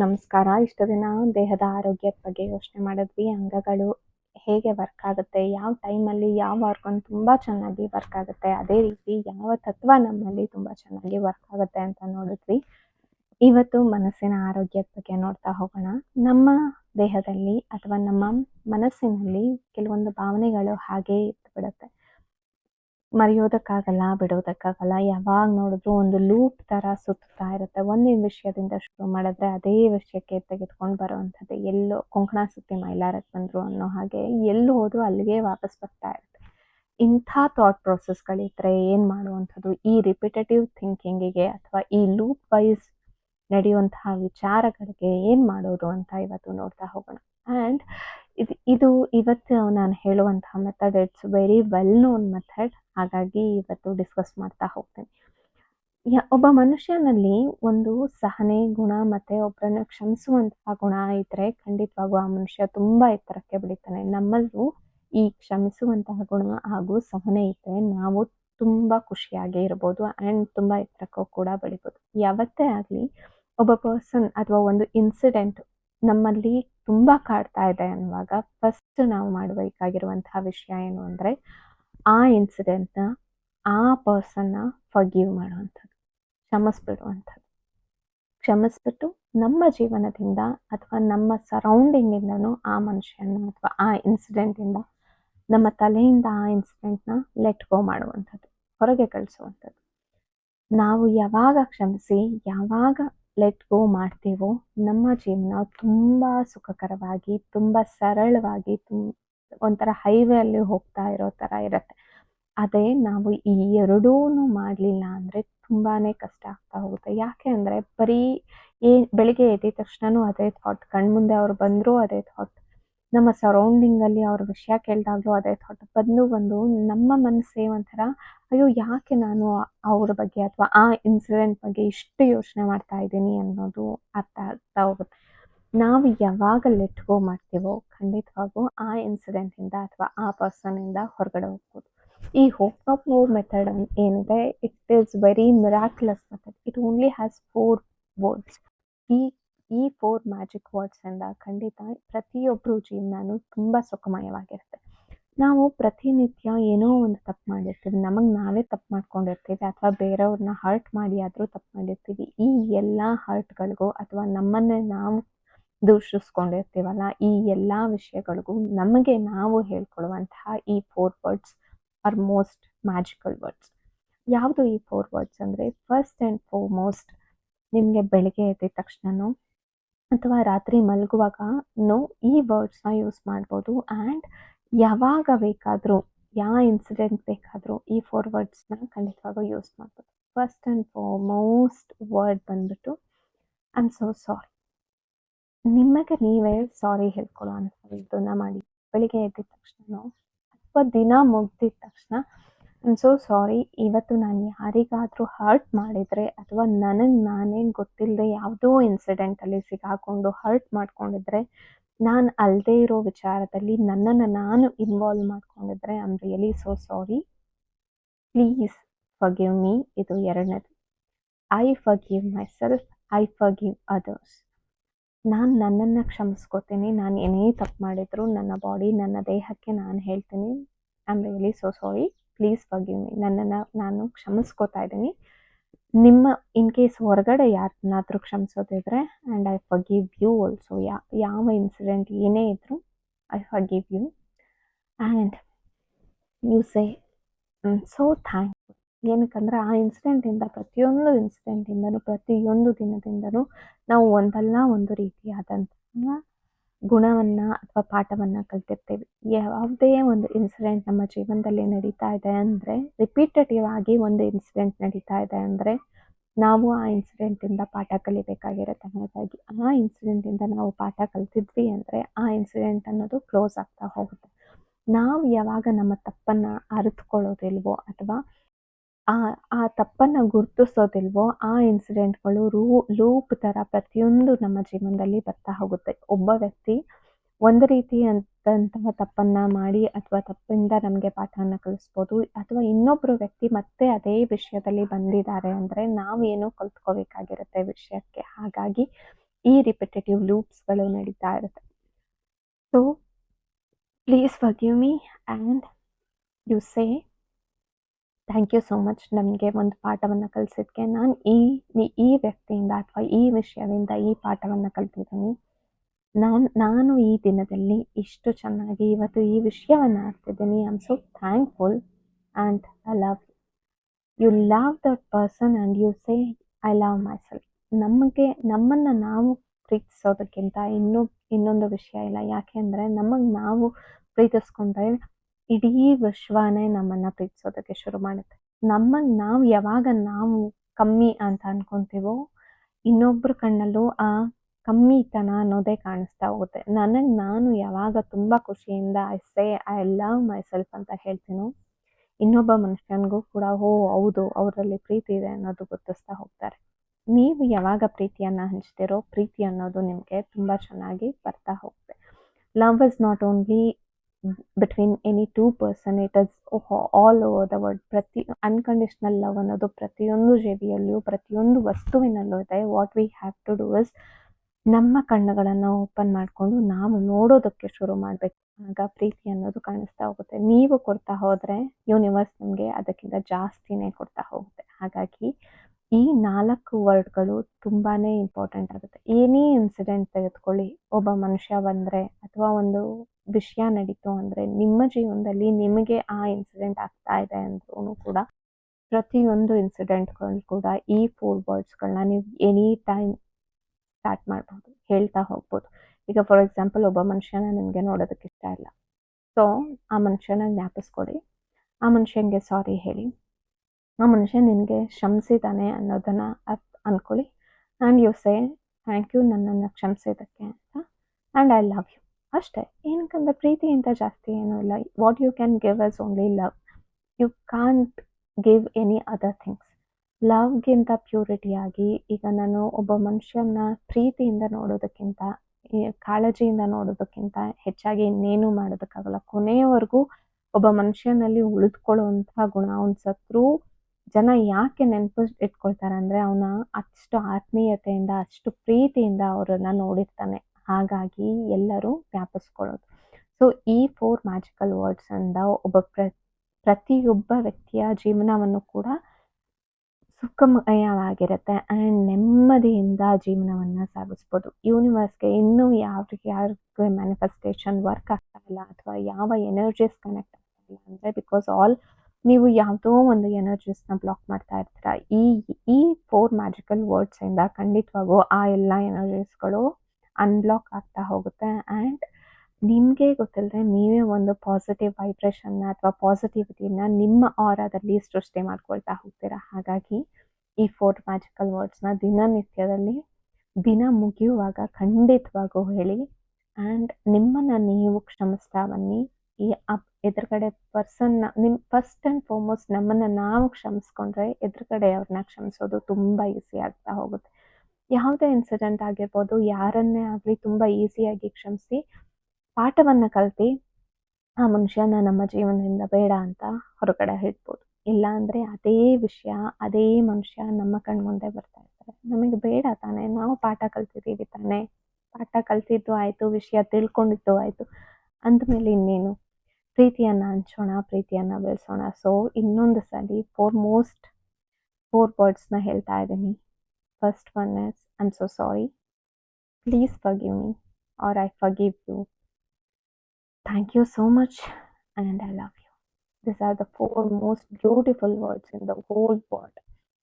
ನಮಸ್ಕಾರ. ಇಷ್ಟು ದಿನ ದೇಹದ ಆರೋಗ್ಯದ ಬಗ್ಗೆ ಯೋಚನೆ ಮಾಡಿದ್ವಿ. ಅಂಗಗಳು ಹೇಗೆ ವರ್ಕ್ ಆಗುತ್ತೆ, ಯಾವ ಟೈಮಲ್ಲಿ ಯಾವ ಆರ್ಗನ್ ತುಂಬ ಚೆನ್ನಾಗಿ ವರ್ಕ್ ಆಗುತ್ತೆ, ಅದೇ ರೀತಿ ಯಾವ ತತ್ವ ನಮ್ಮಲ್ಲಿ ತುಂಬ ಚೆನ್ನಾಗಿ ವರ್ಕ್ ಆಗುತ್ತೆ ಅಂತ ನೋಡಿದ್ವಿ. ಇವತ್ತು ಮನಸ್ಸಿನ ಆರೋಗ್ಯದ ಬಗ್ಗೆ ನೋಡ್ತಾ ಹೋಗೋಣ. ನಮ್ಮ ದೇಹದಲ್ಲಿ ಅಥವಾ ನಮ್ಮ ಮನಸ್ಸಿನಲ್ಲಿ ಕೆಲವೊಂದು ಭಾವನೆಗಳು ಹಾಗೇ ಇದ್ಬಿಡುತ್ತೆ. ಮರೆಯೋದಕ್ಕಾಗಲ್ಲ, ಬಿಡೋದಕ್ಕಾಗಲ್ಲ. ಯಾವಾಗ ನೋಡಿದ್ರು ಒಂದು ಲೂಪ್ ಥರ ಸುತ್ತಾ ಇರುತ್ತೆ. ಒಂದೇ ವಿಷಯದಿಂದ ಶುರು ಮಾಡಿದ್ರೆ ಅದೇ ವಿಷಯಕ್ಕೆ ತೆಗೆದುಕೊಂಡು ಬರುವಂಥದ್ದು. ಎಲ್ಲೋ ಕೊಂಕಣ ಸುತ್ತಿ ಮೈಲಾರಕ್ಕೆ ಬಂದ್ರು ಅನ್ನೋ ಹಾಗೆ ಎಲ್ಲಿ ಹೋದ್ರು ಅಲ್ಲಿಗೆ ವಾಪಸ್ ಬರ್ತಾ ಇರುತ್ತೆ. ಇಂಥ ಥಾಟ್ ಪ್ರೊಸೆಸ್ಗಳಿದ್ರೆ ಏನು ಮಾಡುವಂಥದ್ದು? ಈ ರಿಪಿಟೇಟಿವ್ ಥಿಂಕಿಂಗಿಗೆ ಅಥವಾ ಈ ಲೂಪ್ ವೈಸ್ ನಡೆಯುವಂತಹ ವಿಚಾರಗಳಿಗೆ ಏನು ಮಾಡೋದು ಅಂತ ಇವತ್ತು ನೋಡ್ತಾ ಹೋಗೋಣ. ಆ್ಯಂಡ್ ಇದು ಇದು ಇವತ್ತು ನಾನು ಹೇಳುವಂತಹ method it's very well known method. ಹಾಗಾಗಿ ಇವತ್ತು ಡಿಸ್ಕಸ್ ಮಾಡ್ತಾ ಹೋಗ್ತೀನಿ. ಒಬ್ಬ ಮನುಷ್ಯನಲ್ಲಿ ಒಂದು ಸಹನೆ ಗುಣ ಮತ್ತೆ ಒಬ್ಬರನ್ನ ಕ್ಷಮಿಸುವಂತಹ ಗುಣ ಇದ್ರೆ ಖಂಡಿತವಾಗೂ ಆ ಮನುಷ್ಯ ತುಂಬಾ ಎತ್ತರಕ್ಕೆ ಬೆಳಿತಾನೆ. ನಮ್ಮಲ್ಲೂ ಈ ಕ್ಷಮಿಸುವಂತಹ ಗುಣ ಹಾಗೂ ಸಹನೆ ಇದ್ರೆ ನಾವು ತುಂಬಾ ಖುಷಿಯಾಗಿ ಇರ್ಬೋದು ಅಂಡ್ ತುಂಬಾ ಎತ್ತರಕ್ಕೂ ಕೂಡ ಬೆಳಿಬೋದು. ಯಾವತ್ತೇ ಆಗಲಿ ಒಬ್ಬ ಪರ್ಸನ್ ಅಥವಾ ಒಂದು ಇನ್ಸಿಡೆಂಟ್ ನಮ್ಮಲ್ಲಿ ತುಂಬಾ ಕಾಡ್ತಾ ಇದೆ ಅನ್ನುವಾಗ ಫಸ್ಟ್ ನಾವು ಮಾಡಬೇಕಾಗಿರುವಂತಹ ವಿಷಯ ಏನು ಅಂದರೆ ಆ ಇನ್ಸಿಡೆಂಟ್ನ ಆ ಪರ್ಸನ್ನ ಫಗೀವ್ ಮಾಡುವಂಥದ್ದು. ಕ್ಷಮಿಸ್ಬಿಡುವಂಥದ್ದು. ಕ್ಷಮಿಸ್ಬಿಟ್ಟು ನಮ್ಮ ಜೀವನದಿಂದ ಅಥವಾ ನಮ್ಮ ಸರೌಂಡಿಂಗಿಂದನೂ ಆ ಮನುಷ್ಯನ ಅಥವಾ ಆ ಇನ್ಸಿಡೆಂಟಿಂದ ನಮ್ಮ ತಲೆಯಿಂದ ಆ ಇನ್ಸಿಡೆಂಟ್ನ ಲೆಟ್ ಗೋ ಮಾಡುವಂಥದ್ದು. ಹೊರಗೆ ಕಳಿಸುವಂಥದ್ದು. ನಾವು ಯಾವಾಗ ಕ್ಷಮಿಸಿ, ಯಾವಾಗ ಲೆಟ್ ಗೋ ಮಾಡ್ತೀವೋ, ನಮ್ಮ ಜೀವನ ತುಂಬ ಸುಖಕರವಾಗಿ, ತುಂಬ ಸರಳವಾಗಿ ತುಂ ಒಂಥರ ಹೈವೇ ಅಲ್ಲಿ ಹೋಗ್ತಾ ಇರೋ ಥರ ಇರುತ್ತೆ. ಅದೇ ನಾವು ಈ ಎರಡೂ ಮಾಡಲಿಲ್ಲ ಅಂದರೆ ತುಂಬಾ ಕಷ್ಟ ಆಗ್ತಾ ಹೋಗುತ್ತೆ. ಯಾಕೆ ಅಂದರೆ ಬರೀ ಏ, ಬೆಳಿಗ್ಗೆ ಎದ್ದ ತಕ್ಷಣನೂ ಅದೇ ಥಾಟ್ ಕಣ್ಮುಂದೆ ಅವ್ರು ಬಂದರೂ ಅದೇ ಥಾಟ್ ನಮ್ಮ ಸರೌಂಡಿಂಗಲ್ಲಿ ಅವ್ರ ವಿಷಯ ಕೇಳಿದಾಗಲೂ ಅದೇ ಥಾಟ್ ಬಂದು ಬಂದು ನಮ್ಮ ಮನಸ್ಸೇ ಒಂಥರ, ಅಯ್ಯೋ ಯಾಕೆ ನಾನು ಅವ್ರ ಬಗ್ಗೆ ಅಥವಾ ಆ ಇನ್ಸಿಡೆಂಟ್ ಬಗ್ಗೆ ಇಷ್ಟು ಯೋಚನೆ ಮಾಡ್ತಾ ಇದ್ದೀನಿ ಅನ್ನೋದು ಅರ್ಥ ಆಗ್ತಾ ಹೋಗುತ್ತೆ. ನಾವು ಯಾವಾಗ ಲೆಟ್ ಗೋ ಮಾಡ್ತೀವೋ ಖಂಡಿತವಾಗೂ ಆ ಇನ್ಸಿಡೆಂಟಿಂದ ಅಥವಾ ಆ ಪರ್ಸನಿಂದ ಹೊರಗಡೆ ಹೋಗ್ಬೋದು. ಈ ಹೋಪ್ ಆಫ್ ಮೂವ್ ಮೆಥಡ್ ಏನಿದೆ it is very miraculous method. It only has four words. ಈ ಈ ಫೋರ್ ಮ್ಯಾಜಿಕ್ ವರ್ಡ್ಸಿಂದ ಖಂಡಿತ ಪ್ರತಿಯೊಬ್ಬರು ಜೀವನನೂ ತುಂಬ ಸುಖಮಯವಾಗಿರುತ್ತೆ. ನಾವು ಪ್ರತಿನಿತ್ಯ ಏನೋ ಒಂದು ತಪ್ಪು ಮಾಡಿರ್ತೀವಿ. ನಮಗೆ ನಾವೇ ತಪ್ಪು ಮಾಡ್ಕೊಂಡಿರ್ತೀವಿ, ಅಥವಾ ಬೇರೆಯವ್ರನ್ನ ಹರ್ಟ್ ಮಾಡಿ ಆದರೂ ತಪ್ಪು ಮಾಡಿರ್ತೀವಿ. ಈ ಎಲ್ಲ ಹರ್ಟ್‌ಗಳಿಗೂ ಅಥವಾ ನಮ್ಮನ್ನೇ ನಾವು ದೂಷಿಸ್ಕೊಂಡಿರ್ತೀವಲ್ಲ, ಈ ಎಲ್ಲ ವಿಷಯಗಳಿಗೂ ನಮಗೆ ನಾವು ಹೇಳ್ಕೊಳ್ಳುವಂತಹ ಈ four words are most magical words. ಯಾವುದು ಈ ಫೋರ್ ವರ್ಡ್ಸ್ ಅಂದರೆ ಫಸ್ಟ್ ಆ್ಯಂಡ್ ಫಾರ್ಮೋಸ್ಟ್ ನಿಮಗೆ ಬೆಳಿಗ್ಗೆ ಎದ್ದ ತಕ್ಷಣನೂ ಅಥವಾ ರಾತ್ರಿ ಮಲಗುವಾಗ ನೋ ಈ ವರ್ಡ್ಸ್‌ನ ಯೂಸ್ ಮಾಡ್ಬೋದು ಆ್ಯಂಡ್ ಯಾವಾಗ ಬೇಕಾದರೂ ಯಾವ ಇನ್ಸಿಡೆಂಟ್ ಬೇಕಾದರೂ ಈ ಫೋರ್ ವರ್ಡ್ಸ್‌ನ ಖಂಡಿತವಾಗೂ ಯೂಸ್ ಮಾಡ್ಬೋದು. ಫಸ್ಟ್ ಆ್ಯಂಡ್ ಫಾರ್ಮೋಸ್ಟ್ ವರ್ಡ್ ಬಂದ್ಬಿಟ್ಟು ಐ ಆಮ್ ಸೋ ಸಾರಿ. ನಿಮಗೆ ನೀವೇ ಸಾರಿ ಹೇಳ್ಕೊಳ್ಳೋ ಅಂಥದ್ದನ್ನ ಮಾಡಿ. ಬೆಳಿಗ್ಗೆ ಎದ್ದಿದ ತಕ್ಷಣ ಅಥವಾ ದಿನ ಮುಗ್ದಿದ ತಕ್ಷಣ ಆಮ್ ಸೋ ಸಾರಿ ಇವತ್ತು ನಾನು ಯಾರಿಗಾದರೂ ಹರ್ಟ್ ಮಾಡಿದರೆ ಅಥವಾ ನನಗೆ ನಾನೇ ಗೊತ್ತಿಲ್ಲದೆ ಯಾವುದೋ ಇನ್ಸಿಡೆಂಟಲ್ಲಿ ಸಿಗಾಕೊಂಡು ಹರ್ಟ್ ಮಾಡ್ಕೊಂಡಿದ್ರೆ, ನಾನು ಅಲ್ಲದೆ ಇರೋ ವಿಚಾರದಲ್ಲಿ ನನ್ನನ್ನು ನಾನು ಇನ್ವಾಲ್ವ್ ಮಾಡ್ಕೊಂಡಿದ್ರೆ I am really so sorry. Please forgive me ಇದು ಎರಡನೇದು. I forgive myself I forgive others. ನಾನು ನನ್ನನ್ನು ಕ್ಷಮಿಸ್ಕೋತೀನಿ. ನಾನು ಏನೇ ತಪ್ಪು ಮಾಡಿದ್ರು ನನ್ನ ಬಾಡಿ ನನ್ನ ದೇಹಕ್ಕೆ ನಾನು ಹೇಳ್ತೀನಿ I am really so sorry. Please me. ನನ್ನನ್ನು ನಾನು ಕ್ಷಮಿಸ್ಕೋತಾ ಇದ್ದೀನಿ. ನಿಮ್ಮ ಇನ್ ಕೇಸ್ ಹೊರಗಡೆ ಯಾರನ್ನಾದರೂ ಕ್ಷಮಿಸೋದಿದ್ರೆ and I forgive you also ಯಾ, ಯಾವ ಇನ್ಸಿಡೆಂಟ್ ಏನೇ ಇದ್ದರೂ I forgive you and you say so thankful. ಏನಕ್ಕಂದ್ರೆ ಆ ಇನ್ಸಿಡೆಂಟಿಂದ ಪ್ರತಿಯೊಂದು ಇನ್ಸಿಡೆಂಟಿಂದನೂ ಪ್ರತಿಯೊಂದು ದಿನದಿಂದನೂ ನಾವು ಒಂದಲ್ಲ ಒಂದು ರೀತಿಯಾದಂತಹ ಗುಣವನ್ನು ಅಥವಾ ಪಾಠವನ್ನು ಕಲ್ತಿರ್ತೀವಿ. ಯಾವುದೇ ಒಂದು ಇನ್ಸಿಡೆಂಟ್ ನಮ್ಮ ಜೀವನದಲ್ಲಿ ನಡೀತಾ ಇದೆ ಅಂದರೆ ರಿಪೀಟೇಟಿವ್ ಆಗಿ ಒಂದು ಇನ್ಸಿಡೆಂಟ್ ನಡೀತಾ ಇದೆ ಅಂದರೆ, ನಾವು ಆ ಇನ್ಸಿಡೆಂಟಿಂದ ಪಾಠ ಕಲಿಬೇಕಾಗಿರುತ್ತೆ. ಹಾಗಾಗಿ ಆ ಇನ್ಸಿಡೆಂಟಿಂದ ನಾವು ಪಾಠ ಕಲ್ತಿದ್ವಿ ಅಂದರೆ, ಆ ಇನ್ಸಿಡೆಂಟ್ ಅನ್ನೋದು ಕ್ಲೋಸ್ ಆಗ್ತಾ ಹೋಗುತ್ತೆ. ನಾವು ಯಾವಾಗ ನಮ್ಮ ತಪ್ಪನ್ನು ಅರಿತುಕೊಳ್ಳೋದಿಲ್ವೋ ಅಥವಾ ಆ ಆ ತಪ್ಪನ್ನು ಗುರುತಿಸೋದಿಲ್ವೋ ಆ ಇನ್ಸಿಡೆಂಟ್‌ಗಳು ರೂ ಲೂಪ್ ಥರ ಪ್ರತಿಯೊಂದು ನಮ್ಮ ಜೀವನದಲ್ಲಿ ಬರ್ತಾ ಹೋಗುತ್ತೆ. ಒಬ್ಬ ವ್ಯಕ್ತಿ ಒಂದು ರೀತಿಯಾದಂತಹ ತಪ್ಪನ್ನು ಮಾಡಿ ಅಥವಾ ತಪ್ಪಿಂದ ನಮಗೆ ಪಾಠವನ್ನು ಕಲಿಸ್ಬೋದು ಅಥವಾ ಇನ್ನೊಬ್ಬರು ವ್ಯಕ್ತಿ ಮತ್ತೆ ಅದೇ ವಿಷಯದಲ್ಲಿ ಬಂದಿದ್ದಾರೆ ಅಂದರೆ ನಾವು ಏನೋ ಕಲ್ತ್ಕೋಬೇಕಾಗಿರುತ್ತೆ ವಿಷಯಕ್ಕೆ. ಹಾಗಾಗಿ ಈ ರಿಪಿಟೇಟಿವ್ ಲೂಪ್ಸ್ಗಳು ನಡೀತಾ ಇರುತ್ತೆ so please forgive me and you say thank you so much ನಮಗೆ ಒಂದು ಪಾಠವನ್ನು ಕಲಿಸಿದ್ಕೆ. ನಾನು ಈ ಈ ವ್ಯಕ್ತಿಯಿಂದ ಅಥವಾ ಈ ವಿಷಯದಿಂದ ಈ ಪಾಠವನ್ನು ಕಲ್ತಿದ್ದೀನಿ. ನಾನು ನಾನು ಈ ದಿನದಲ್ಲಿ ಇಷ್ಟು ಚೆನ್ನಾಗಿ ಇವತ್ತು ಈ ವಿಷಯವನ್ನು ಆಗ್ತಿದ್ದೀನಿ I am so thankful and I love you love that person and you say I love myself ನಮಗೆ, ನಮ್ಮನ್ನು ನಾವು ಪ್ರೀತಿಸೋದಕ್ಕಿಂತ ಇನ್ನೂ, ಇನ್ನೊಂದು ವಿಷಯ ಇಲ್ಲ. ಯಾಕೆ ಅಂದರೆ ನಮಗೆ ನಾವು ಪ್ರೀತಿಸ್ಕೊಂಡ್ರೆ ಇಡೀ ವಿಶ್ವನೇ ನಮ್ಮನ್ನ ಪ್ರೀತಿಸೋದಕ್ಕೆ ಶುರು ಮಾಡುತ್ತೆ. ನಮಗೆ ನಾವು ಯಾವಾಗ ನಾವು ಕಮ್ಮಿ ಅಂತ ಅನ್ಕೊಂತೀವೋ ಇನ್ನೊಬ್ಬರ ಕಣ್ಣಲ್ಲೂ ಆ ಕಮ್ಮಿತನ ಅನ್ನೋದೇ ಕಾಣಿಸ್ತಾ ಹೋಗುತ್ತೆ. ನನಗೆ ನಾನು ಯಾವಾಗ ತುಂಬ ಖುಷಿಯಿಂದ I say I love myself ಅಂತ ಹೇಳ್ತೀನೋ, ಇನ್ನೊಬ್ಬ ಮನುಷ್ಯನಿಗೂ ಕೂಡ, ಓ, ಹೌದು, ಅವರಲ್ಲಿ ಪ್ರೀತಿ ಇದೆ ಅನ್ನೋದು ಗುರುತಿಸ್ತಾ ಹೋಗ್ತಾರೆ. ನೀವು ಯಾವಾಗ ಪ್ರೀತಿಯನ್ನು ಹಂಚ್ತಿರೋ, ಪ್ರೀತಿ ಅನ್ನೋದು ನಿಮಗೆ ತುಂಬ ಚೆನ್ನಾಗಿ ಬರ್ತಾ ಹೋಗುತ್ತೆ. Love is not only between any two person it is all over the world ಪ್ರತಿ ಅನ್ಕಂಡೀಷ್ನಲ್ ಲವ್ ಅನ್ನೋದು ಪ್ರತಿಯೊಂದು ಜೇಬಿಯಲ್ಲಿಯೂ ಪ್ರತಿಯೊಂದು ವಸ್ತುವಿನಲ್ಲೂ ಇದೆ. What we have to do is ನಮ್ಮ ಕಣ್ಣುಗಳನ್ನು ಓಪನ್ ಮಾಡಿಕೊಂಡು ನಾವು ನೋಡೋದಕ್ಕೆ ಶುರು ಮಾಡಬೇಕು. ಆಗ ಪ್ರೀತಿ ಅನ್ನೋದು ಕಾಣಿಸ್ತಾ ಹೋಗುತ್ತೆ. ನೀವು ಕೊಡ್ತಾ ಹೋದರೆ ಯೂನಿವರ್ಸ್ ನಿಮಗೆ ಅದಕ್ಕಿಂತ ಜಾಸ್ತಿನೇ ಕೊಡ್ತಾ ಹೋಗುತ್ತೆ. ಹಾಗಾಗಿ ಈ ನಾಲ್ಕು ವರ್ಡ್ಗಳು ತುಂಬಾ ಇಂಪಾರ್ಟೆಂಟ್ ಆಗುತ್ತೆ. ಏನೇ ಇನ್ಸಿಡೆಂಟ್ ತೆಗೆದುಕೊಳ್ಳಿ, ಒಬ್ಬ ಮನುಷ್ಯ ಬಂದರೆ ಅಥವಾ ಒಂದು ವಿಷಯ ನಡೀತು ಅಂದರೆ ನಿಮ್ಮ ಜೀವನದಲ್ಲಿ ನಿಮಗೆ ಆ ಇನ್ಸಿಡೆಂಟ್ ಆಗ್ತಾ ಇದೆ ಅಂದ್ರೂ ಕೂಡ ಪ್ರತಿಯೊಂದು ಇನ್ಸಿಡೆಂಟ್ಗಳು ಕೂಡ ಈ ಫೋರ್ ವರ್ಡ್ಸ್ಗಳನ್ನ ನೀವು ಎನಿ ಟೈಮ್ ಸ್ಟಾರ್ಟ್ ಮಾಡ್ಬೋದು, ಹೇಳ್ತಾ ಹೋಗ್ಬೋದು. ಈಗ ಫಾರ್ ಎಕ್ಸಾಂಪಲ್ ಒಬ್ಬ ಮನುಷ್ಯನ ನಿಮಗೆ ನೋಡೋದಕ್ಕೆ ಇಷ್ಟ ಇಲ್ಲ. ಸೊ ಆ ಮನುಷ್ಯನ ಜ್ಞಾಪಿಸ್ಕೊಡಿ. ಆ ಮನುಷ್ಯನಿಗೆ ಸಾರಿ ಹೇಳಿ. ಆ ಮನುಷ್ಯ ನಿನಗೆ ಕ್ಷಮಿಸಿದ್ದಾನೆ ಅನ್ನೋದನ್ನು ಅಂದ್ಕೊಳ್ಳಿ and you say thank you ನನ್ನನ್ನು ಕ್ಷಮಿಸಿದ್ದಕ್ಕೆ ಅಂತ. ಆ್ಯಂಡ್ ಐ ಲವ್ ಯು ಅಷ್ಟೇ, ಏನಕ್ಕಂದ್ರೆ ಪ್ರೀತಿಯಿಂದ ಜಾಸ್ತಿ ಏನೂ ಇಲ್ಲ. What you can give us only love you can't give any other things ಲವ್ಗಿಂತ ಪ್ಯೂರಿಟಿಯಾಗಿ ಈಗ ನಾನು ಒಬ್ಬ ಮನುಷ್ಯನ ಪ್ರೀತಿಯಿಂದ ನೋಡೋದಕ್ಕಿಂತ ಕಾಳಜಿಯಿಂದ ನೋಡೋದಕ್ಕಿಂತ ಹೆಚ್ಚಾಗಿ ಇನ್ನೇನು ಮಾಡೋದಕ್ಕಾಗಲ್ಲ. ಕೊನೆಯವರೆಗೂ ಒಬ್ಬ ಮನುಷ್ಯನಲ್ಲಿ ಉಳಿದುಕೊಳ್ಳುವಂತಹ ಗುಣ, ಅವ್ನು ಸತ್ರು ಜನ ಯಾಕೆ ನೆನಪು ಇಟ್ಕೊಳ್ತಾರೆ ಅಂದರೆ, ಅವನ ಅಷ್ಟು ಆತ್ಮೀಯತೆಯಿಂದ, ಅಷ್ಟು ಪ್ರೀತಿಯಿಂದ ಅವರನ್ನು ನೋಡಿರ್ತಾನೆ. ಹಾಗಾಗಿ ಎಲ್ಲರೂ ವ್ಯಾಪಿಸ್ಕೊಳ್ಳೋದು. ಸೊ ಈ ಫೋರ್ ಮ್ಯಾಜಿಕಲ್ ವರ್ಡ್ಸಿಂದ ಒಬ್ಬ ಪ್ರ, ಪ್ರತಿಯೊಬ್ಬ ವ್ಯಕ್ತಿಯ ಜೀವನವನ್ನು ಕೂಡ ಸುಖಮಯವಾಗಿರುತ್ತೆ ಆ್ಯಂಡ್ ನೆಮ್ಮದಿಯಿಂದ ಜೀವನವನ್ನು ಸಾಗಿಸ್ಬೋದು. ಯೂನಿವರ್ಸ್ಗೆ ಇನ್ನೂ ಯಾರಿಗೆ ಯಾರಿಗೆ ಮ್ಯಾನಿಫೆಸ್ಟೇಷನ್ ವರ್ಕ್ ಆಗ್ತಾ ಇಲ್ಲ ಅಥವಾ ಯಾವ ಎನರ್ಜೀಸ್ ಕನೆಕ್ಟ್ ಆಗ್ತಾ ಇಲ್ಲ ಅಂದರೆ ಬಿಕಾಸ್ ಆಲ್ ನೀವು ಯಾವುದೋ ಒಂದು ಎನರ್ಜೀಸ್ನ ಬ್ಲಾಕ್ ಮಾಡ್ತಾ ಇರ್ತೀರ. ಈ ಈ ಫೋರ್ ಮ್ಯಾಜಿಕಲ್ ವರ್ಡ್ಸಿಂದ ಖಂಡಿತವಾಗೂ ಆ ಎಲ್ಲ ಎನರ್ಜೀಸ್ಗಳು ಅನ್ಬ್ಲಾಕ್ ಆಗ್ತಾ ಹೋಗುತ್ತೆ ಆ್ಯಂಡ್ ನಿಮಗೆ ಗೊತ್ತಿಲ್ಲದೆ ನೀವೇ ಒಂದು ಪಾಸಿಟಿವ್ ವೈಬ್ರೇಷನ್ನ ಅಥವಾ ಪಾಸಿಟಿವಿಟಿನ ನಿಮ್ಮ ಆರಾದಲ್ಲಿ ಸೃಷ್ಟಿ ಮಾಡ್ಕೊಳ್ತಾ ಹೋಗ್ತೀರಾ? ಹಾಗಾಗಿ ಈ ಫೋರ್ ಮ್ಯಾಜಿಕಲ್ ವರ್ಡ್ಸ್ನ ದಿನನಿತ್ಯದಲ್ಲಿ ದಿನ ಮುಗಿಯುವಾಗ ಖಂಡಿತವಾಗೂ ಹೇಳಿ ಆ್ಯಂಡ್ ನಿಮ್ಮನ್ನು ನೀವು ಕ್ಷಮಿಸ್ತಾ ಬನ್ನಿ. ಈ ಅಪ್ ಎದುರುಗಡೆ ಪರ್ಸನ್ನ ನಿಮ್ಮ ಫಸ್ಟ್ ಆ್ಯಂಡ್ ಫಾರ್ಮೋಸ್ಟ್ ನಮ್ಮನ್ನು ನಾವು ಕ್ಷಮಿಸ್ಕೊಂಡ್ರೆ ಎದುರುಗಡೆ ಅವ್ರನ್ನ ಕ್ಷಮಿಸೋದು ತುಂಬ ಈಸಿ ಆಗ್ತಾ ಹೋಗುತ್ತೆ. ಯಾವುದೇ ಇನ್ಸಿಡೆಂಟ್ ಆಗಿರ್ಬೋದು, ಯಾರನ್ನೇ ಆಗಲಿ ತುಂಬ ಈಸಿಯಾಗಿ ಕ್ಷಮಿಸಿ, ಪಾಠವನ್ನು ಕಲ್ತು, ಆ ಮನುಷ್ಯನ ನಮ್ಮ ಜೀವನದಿಂದ ಬೇಡ ಅಂತ ಹೊರಗಡೆ ಇಡ್ಬೋದು ಇಲ್ಲ ಅಂದರೆ ಅದೇ ವಿಷಯ, ಅದೇ ಮನುಷ್ಯ ನಮ್ಮ ಕಣ್ಮುಂದೆ ಬರ್ತಾ ಇರ್ತಾರೆ. ನಮಗೆ ಬೇಡ ತಾನೇ, ನಾವು ಪಾಠ ಕಲ್ತಿದ್ದೀವಿ ತಾನೇ. ಪಾಠ ಕಲ್ತಿದ್ದು ಆಯಿತು, ವಿಷಯ ತಿಳ್ಕೊಂಡಿದ್ದು ಆಯಿತು. ಅಂದಮೇಲೆ ಇನ್ನೇನು? ಪ್ರೀತಿಯನ್ನು ಹಂಚೋಣ, ಪ್ರೀತಿಯನ್ನು ಬೆಳೆಸೋಣ. ಸೊ ಇನ್ನೊಂದು ಸಲ ಫೋರ್ ಮೋಸ್ಟ್ ಫೋರ್ ವರ್ಡ್ಸ್ನ ಹೇಳ್ತಾ ಇದ್ದೀನಿ. First one is I am so sorry please forgive me or I forgive you thank you so much and I love you this are the four most beautiful words in the whole world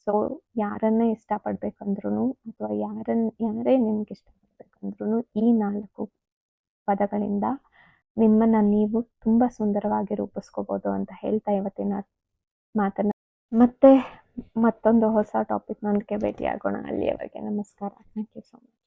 so ಯಾರನ್ನೇ ಇಷ್ಟಪಡಬೇಕಂದ್ರೂ ಅಥವಾ ಯಾರನ್ನ ಯಾರೇ ನಿಮ್ಗೆ ಇಷ್ಟಪಡಬೇಕಂದ್ರೂ ಈ ನಾಲ್ಕು ಪದಗಳಿಂದ ನಿಮ್ಮನ್ನು ನೀವು ತುಂಬ ಸುಂದರವಾಗಿ ರೂಪಿಸ್ಕೋಬೋದು ಅಂತ ಹೇಳ್ತಾ ಇವತ್ತಿನ ಮಾತನ್ನ. ಮತ್ತೆ ಮತ್ತೊಂದು ಹೊಸ ಟಾಪಿಕ್ನೊಂದಿಗೆ ಭೇಟಿಯಾಗೋಣ. ಅಲ್ಲಿಯವರೆಗೆ ನಮಸ್ಕಾರ. Thank you so much